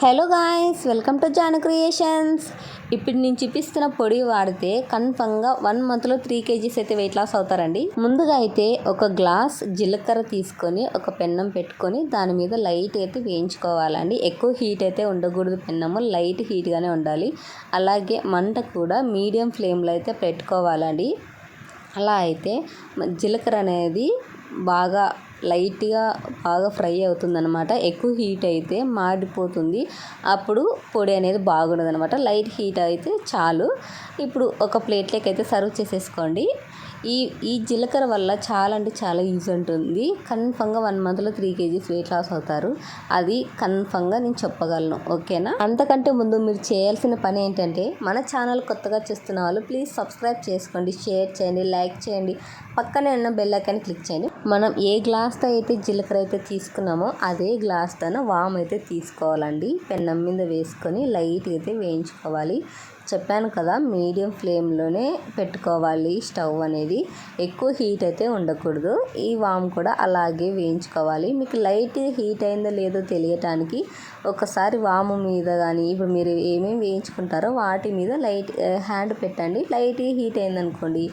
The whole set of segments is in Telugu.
Hello guys welcome to Jana creations. ఇప్పుడు నేను చూపిస్తున్న పొడి వాడితే కన్ఫర్మ్గా వన్ మంత్లో త్రీ కేజీస్ అయితే వెయిట్ లాస్ అవుతారండి. ముందుగా అయితే ఒక గ్లాస్ జీలకర్ర తీసుకొని ఒక పెన్నం పెట్టుకొని దాని మీద లైట్ అయితే వేయించుకోవాలండి. ఎక్కువ హీట్ అయితే ఉండకూడదు పెన్నము లైట్ హీట్గానే ఉండాలి. అలాగే మంట కూడా మీడియం ఫ్లేమ్లో అయితే పెట్టుకోవాలండి. అలా అయితే జీలకర్ర అనేది బాగా లైట్గా బాగా ఫ్రై అవుతుందనమాట ఎక్కువ హీట్ అయితే మాడిపోతుంది. అప్పుడు పొడి అనేది బాగుండదు అనమాట లైట్ హీట్ అయితే చాలు. ఇప్పుడు ఒక ప్లేట్లోకి అయితే సర్వ్ చేసేసుకోండి. ఈ ఈ జీలకర్ర వల్ల చాలా అంటే చాలా యూజ్ ఉంటుంది. కన్ఫర్మ్గా వన్ మంత్లో త్రీ కేజీస్ వెయిట్ లాస్ అవుతారు. అది కన్ఫర్మ్గా నేను చెప్పగలను. ఓకేనా? అంతకంటే ముందు మీరు చేయాల్సిన పని ఏంటంటే మన ఛానల్ కొత్తగా చూస్తున్న వాళ్ళు ప్లీజ్ సబ్స్క్రైబ్ చేసుకోండి షేర్ చేయండి లైక్ చేయండి. పక్కనే ఉన్న బెల్ ఐకాన్ క్లిక్ చేయండి. మనం ఏ గ్లాస్ గ్లాస్తో అయితే జీలకర్ర అయితే తీసుకున్నామో అదే గ్లాస్తో వామ్ అయితే తీసుకోవాలండి. పెన్నం మీద వేసుకొని లైట్ అయితే వేయించుకోవాలి. చెప్పాను కదా మీడియం ఫ్లేమ్లోనే పెట్టుకోవాలి స్టవ్ అనేది. ఎక్కువ హీట్ అయితే ఉండకూడదు. ఈ వామ్ కూడా అలాగే వేయించుకోవాలి. మీకు లైట్ హీట్ అయిందో లేదో తెలియటానికి ఒకసారి వాము మీద కానీ ఇప్పుడు మీరు ఏమేమి వేయించుకుంటారో వాటి మీద లైట్ హ్యాండ్ పెట్టండి. లైట్ హీట్ అయిందనుకోండి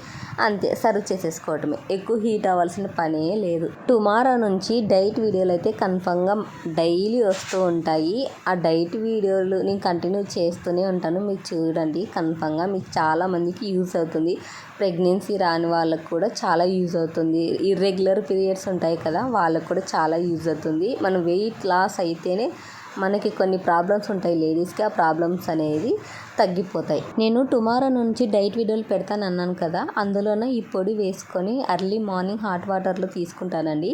అంతే సర్వ్ చేసేసుకోవటమే. ఎక్కువ హీట్ అవ్వాల్సిన పనే లేదు. టుమారో నుంచి డైట్ వీడియోలు అయితే కన్ఫర్మ్గా డైలీ వస్తూ ఉంటాయి. ఆ డైట్ వీడియోలు నేను కంటిన్యూ చేస్తూనే ఉంటాను. మీకు చూడండి. చూడండి కన్ఫామ్గా మీకు చాలామందికి యూస్ అవుతుంది. ప్రెగ్నెన్సీ రాని వాళ్ళకు కూడా చాలా యూజ్ అవుతుంది. ఇర్రెగ్యులర్ పీరియడ్స్ ఉంటాయి కదా వాళ్ళకు కూడా చాలా యూజ్ అవుతుంది. మనం వెయిట్ లాస్ అయితేనే మనకి కొన్ని ప్రాబ్లమ్స్ ఉంటాయి లేడీస్కి. ఆ ప్రాబ్లమ్స్ అనేది తగ్గిపోతాయి. నేను టుమారో నుంచి డైట్ వీడియోలు పెడతాను అన్నాను కదా అందులోనే ఈ పొడి వేసుకొని అర్లీ మార్నింగ్ హాట్ వాటర్లో తీసుకుంటానండి.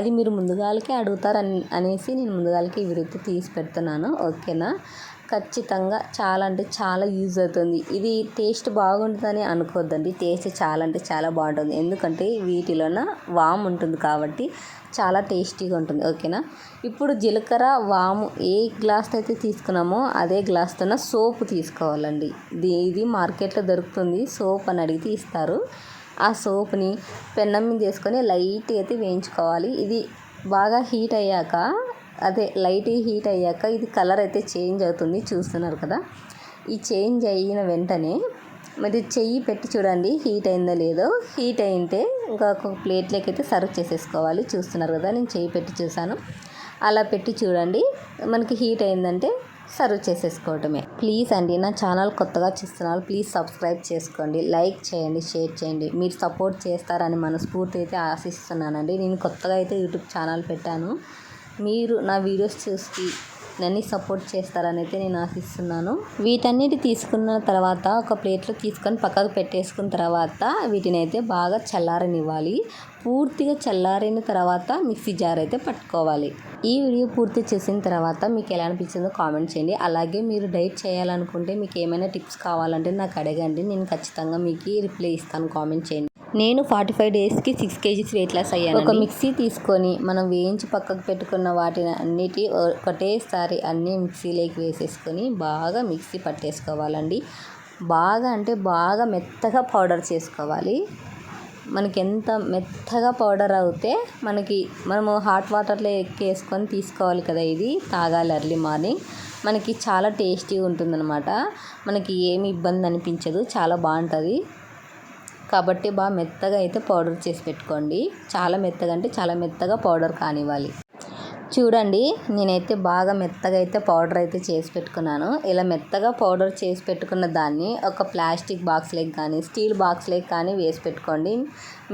అది మీరు ముందుగాలకే అడుగుతారు అనేసి నేను ముందుగాలకి ఈ వీడియో తీసి పెడుతున్నాను. ఓకేనా? ఖచ్చితంగా చాలా అంటే చాలా యూజ్ అవుతుంది. ఇది టేస్ట్ బాగుంటుందని అనుకోవద్దండి. టేస్ట్ చాలా అంటే చాలా బాగుంటుంది. ఎందుకంటే వీటిలోన వామ్ ఉంటుంది కాబట్టి చాలా టేస్టీగా ఉంటుంది. ఓకేనా? ఇప్పుడు జీలకర్ర వాము ఏ గ్లాస్ అయితే తీసుకున్నామో అదే గ్లాస్తోన సోప్ తీసుకోవాలండి. ఇది మార్కెట్లో దొరుకుతుంది. సోప్ అని అడిగితే ఇస్తారు. ఆ సోప్ని పెన్నం మీద వేసుకొని లైట్గా అయితే వేయించుకోవాలి. ఇది బాగా హీట్ అయ్యాక అదే లైట్ హీట్ అయ్యాక ఇది కలర్ అయితే చేంజ్ అవుతుంది చూస్తున్నారు కదా. ఈ చేంజ్ అయిన వెంటనే మరి చెయ్యి పెట్టి చూడండి హీట్ అయిందో లేదో. హీట్ అయింటే ఇంకా ఒక ప్లేట్లోకి అయితే సర్వ్ చేసేసుకోవాలి చూస్తున్నారు కదా. నేను చెయ్యి పెట్టి చూశాను. అలా పెట్టి చూడండి మనకి హీట్ అయిందంటే సర్వ్ చేసేసుకోవటమే. ప్లీజ్ అండి నా ఛానల్ కొత్తగా చూస్తున్నారు ప్లీజ్ సబ్స్క్రైబ్ చేసుకోండి లైక్ చేయండి షేర్ చేయండి. మీరు సపోర్ట్ చేస్తారని మనస్ఫూర్తి అయితే ఆశిస్తున్నానండి. నేను కొత్తగా అయితే యూట్యూబ్ ఛానల్ పెట్టాను. మీరు నా వీడియోస్ చూసి నన్ను సపోర్ట్ చేస్తారని అయితే నేను ఆశిస్తున్నాను. వీటన్నిటి తీసుకున్న తర్వాత ఒక ప్లేట్లో తీసుకొని పక్కకు పెట్టేసుకున్న తర్వాత వీటిని అయితే బాగా చల్లారనివ్వాలి. పూర్తిగా చల్లారిన తర్వాత మిక్సీ జార్ అయితే పట్టుకోవాలి. ఈ వీడియో పూర్తి చేసిన తర్వాత మీకు ఎలా అనిపించిందో కామెంట్ చేయండి. అలాగే మీరు డైట్ చేయాలనుకుంటే మీకు ఏమైనా టిప్స్ కావాలంటే నాకు అడగండి. నేను ఖచ్చితంగా మీకు రిప్లై ఇస్తాను. కామెంట్ చేయండి. నేను ఫార్టీ ఫైవ్ డేస్కి సిక్స్ కేజీస్ వెయిట్ లాస్ అయ్యాను ఒక మిక్సీ తీసుకొని మనం వేయించి పక్కకు పెట్టుకున్న వాటిని అన్నిటి ఒకటేసారి అన్నీ మిక్సీలోకి వేసేసుకొని బాగా మిక్సీ పట్టేసుకోవాలండి. బాగా అంటే బాగా మెత్తగా పౌడర్ చేసుకోవాలి. మనకి ఎంత మెత్తగా పౌడర్ అవుతే మనకి మనము హాట్ వాటర్లో ఎక్కేసుకొని తీసుకోవాలి కదా ఇది తాగాలి ఎర్లీ మార్నింగ్. మనకి చాలా టేస్టీగా ఉంటుందన్నమాట. మనకి ఏమి ఇబ్బంది అనిపించదు చాలా బాగుంటుంది. కాబట్టి బాగా మెత్తగా అయితే పౌడర్ చేసి పెట్టుకోండి. చాలా మెత్తగా అంటే చాలా మెత్తగా పౌడర్ కానివ్వాలి. చూడండి నేనైతే బాగా మెత్తగా అయితే పౌడర్ అయితే చేసి పెట్టుకున్నాను. ఇలా మెత్తగా పౌడర్ చేసి పెట్టుకున్న దాన్ని ఒక ప్లాస్టిక్ బాక్స్లోకి కానీ స్టీల్ బాక్స్లోకి కానీ వేసి పెట్టుకోండి.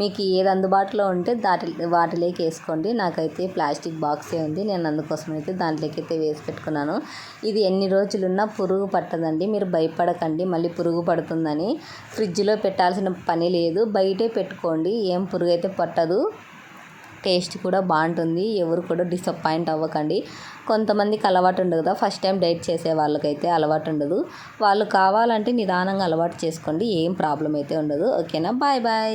మీకు ఏది అందుబాటులో ఉంటే దాటి వాటిలోకి వేసుకోండి. నాకైతే ప్లాస్టిక్ బాక్సే ఉంది. నేను అందుకోసం అయితే దాంట్లోకి అయితే వేసి పెట్టుకున్నాను. ఇది ఎన్ని రోజులున్నా పురుగు పట్టదండి. మీరు భయపడకండి. మళ్ళీ పురుగు పడుతుందని. ఫ్రిడ్జ్లో పెట్టాల్సిన పని లేదు. బయటే పెట్టుకోండి. ఏం పురుగు అయితే పట్టదు. టేస్ట్ కూడా బాగుంటుంది. ఎవరు కూడా డిసప్పాయింట్ అవ్వకండి. కొంతమందికి అలవాటు ఉండదు కదా. ఫస్ట్ టైం డైట్ చేసే వాళ్ళకైతే అలవాటు ఉండదు. వాళ్ళు కావాలంటే నిదానంగా అలవాటు చేసుకోండి. ఏం ప్రాబ్లం అయితే ఉండదు. ఓకేనా? Bye bye.